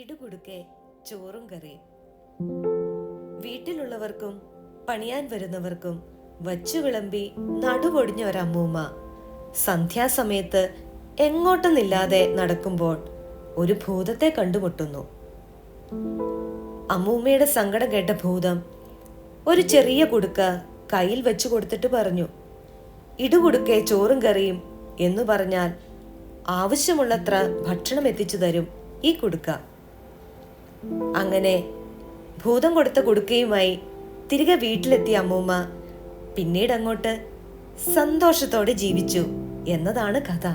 ഇടുകുടുക്കെ ചോറും കറിയും വീട്ടിലുള്ളവർക്കും പണിയാൻ വരുന്നവർക്കും വച്ചു വിളമ്പി നടുവൊടിഞ്ഞ ഒരമ്മൂമ്മ. സന്ധ്യാസമയത്ത് എങ്ങോട്ടെന്നില്ലാതെ നടക്കുമ്പോൾ ഒരു ഭൂതത്തെ കണ്ടുമുട്ടുന്നു. അമ്മൂമ്മയുടെ സങ്കടം കേട്ട ഭൂതം ഒരു ചെറിയ കുടുക്ക കയ്യിൽ വെച്ചു കൊടുത്തിട്ട് പറഞ്ഞു ഇടുകുടുക്കെ ചോറും കറിയും എന്ന് പറഞ്ഞാൽ ആവശ്യമുള്ളത്ര ഭക്ഷണം എത്തിച്ചു തരും ഈ കുടുക്ക. അങ്ങനെ ഭൂതം കൊടുത്ത കുടുക്കയുമായി തിരികെ വീട്ടിലെത്തിയ അമ്മൂമ്മ പിന്നീട് അങ്ങോട്ട് സന്തോഷത്തോടെ ജീവിച്ചു എന്നതാണ് കഥ.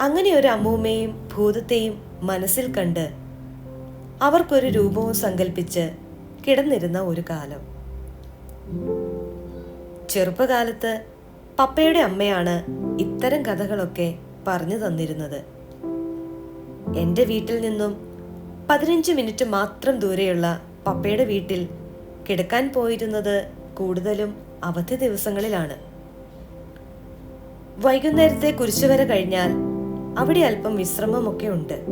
അങ്ങനെ ഒരു അമ്മൂമ്മയും ഭൂതത്തെയും മനസ്സിൽ കണ്ട് അവർക്കൊരു രൂപവും സങ്കല്പിച്ച് കിടന്നിരുന്ന ഒരു കാലം. ചെറുപ്പകാലത്ത് പപ്പയുടെ അമ്മയാണ് ഇത്തരം കഥകളൊക്കെ പറഞ്ഞു തന്നിരുന്നത്. എന്റെ വീട്ടിൽ നിന്നും പതിനഞ്ച് മിനിറ്റ് മാത്രം ദൂരെയുള്ള പപ്പയുടെ വീട്ടിൽ കിടക്കാൻ പോയിരുന്നത് കൂടുതലും അവധി ദിവസങ്ങളിലാണ്. വൈകുന്നേരത്തെ കുരിശുവര കഴിഞ്ഞാൽ അവിടെ അല്പം വിശ്രമമൊക്കെ ഉണ്ട്.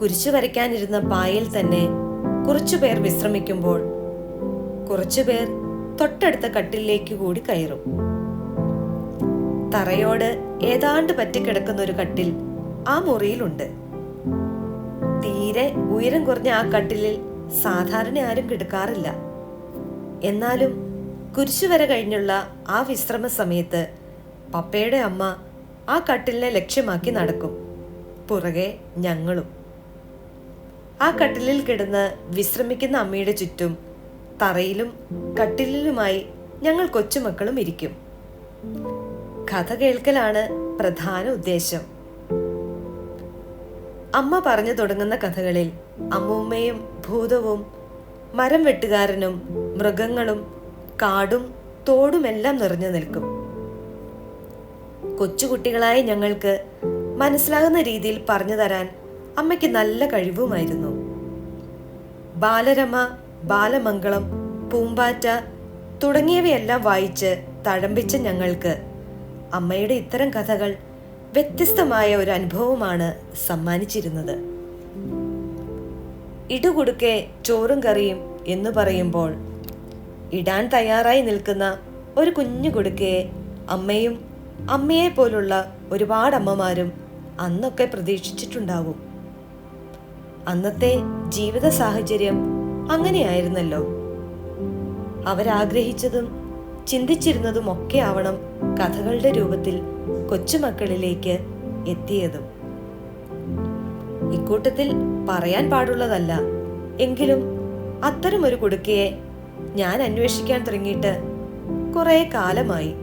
കുരിശു വരയ്ക്കാനിരുന്ന പായയിൽ തന്നെ കുറച്ചുപേർ വിശ്രമിക്കുമ്പോൾ കുറച്ചുപേർ തൊട്ടടുത്ത കട്ടിലേക്ക് കൂടി കയറും. തറയോട് ഏതാണ്ട് പറ്റിക്കിടക്കുന്ന ഒരു കട്ടിൽ ആ മുറിയിലുണ്ട്. തീരെ ഉയരം കുറഞ്ഞ ആ കട്ടിലിൽ സാധാരണ ആരും കിടക്കാറില്ല. എന്നാലും കുരിശുവര കഴിഞ്ഞുള്ള ആ വിശ്രമ സമയത്ത് പപ്പയുടെ അമ്മ ആ കട്ടിലിനെ ലക്ഷ്യമാക്കി നടക്കും. പുറകെ ഞങ്ങളും. ആ കട്ടിലിൽ കിടന്ന് വിശ്രമിക്കുന്ന അമ്മയുടെ ചുറ്റും തറയിലും കട്ടിലിലുമായി ഞങ്ങൾ കൊച്ചുമക്കളും ഇരിക്കും. കഥ കേൾക്കലാണ് പ്രധാന ഉദ്ദേശം. അമ്മ പറഞ്ഞു തുടങ്ങുന്ന കഥകളിൽ അമ്മൂമ്മയും ഭൂതവും മരം വെട്ടുകാരനും മൃഗങ്ങളും കാടും തോടുമെല്ലാം നിറഞ്ഞു നിൽക്കും. കൊച്ചുകുട്ടികളായ ഞങ്ങൾക്ക് മനസ്സിലാകുന്ന രീതിയിൽ പറഞ്ഞു തരാൻ അമ്മയ്ക്ക് നല്ല കഴിവുമായിരുന്നു. ബാലരമ ബാലമംഗളം പൂമ്പാറ്റ തുടങ്ങിയവയെല്ലാം വായിച്ച് തഴമ്പിച്ച ഞങ്ങൾക്ക് അമ്മയുടെ ഇത്തരം കഥകൾ വ്യത്യസ്തമായ ഒരു അനുഭവമാണ് സമ്മാനിച്ചിരുന്നത്. ഇടുകൊടുക്കെ ചോറും കറിയും എന്ന് പറയുമ്പോൾ ഇടാൻ തയ്യാറായി നിൽക്കുന്ന ഒരു കുഞ്ഞു കൊടുക്കയെ അമ്മയും അമ്മയെ പോലുള്ള ഒരുപാട് അമ്മമാരും അന്നൊക്കെ പ്രതീക്ഷിച്ചിട്ടുണ്ടാവും. അന്നത്തെ ജീവിത സാഹചര്യം അങ്ങനെയായിരുന്നല്ലോ. അവരാഗ്രഹിച്ചതും ചിന്തിച്ചിരുന്നതും ഒക്കെ ആവണം കഥകളുടെ രൂപത്തിൽ കൊച്ചുമക്കളിലേക്ക് എത്തിയതും. ഇക്കൂട്ടത്തിൽ പറയാൻ പാടുള്ളതല്ല. എങ്കിലും അത്തരമൊരു കുടുക്കയെ ഞാൻ അന്വേഷിക്കാൻ തുടങ്ങിയിട്ട് കുറേ കാലമായി.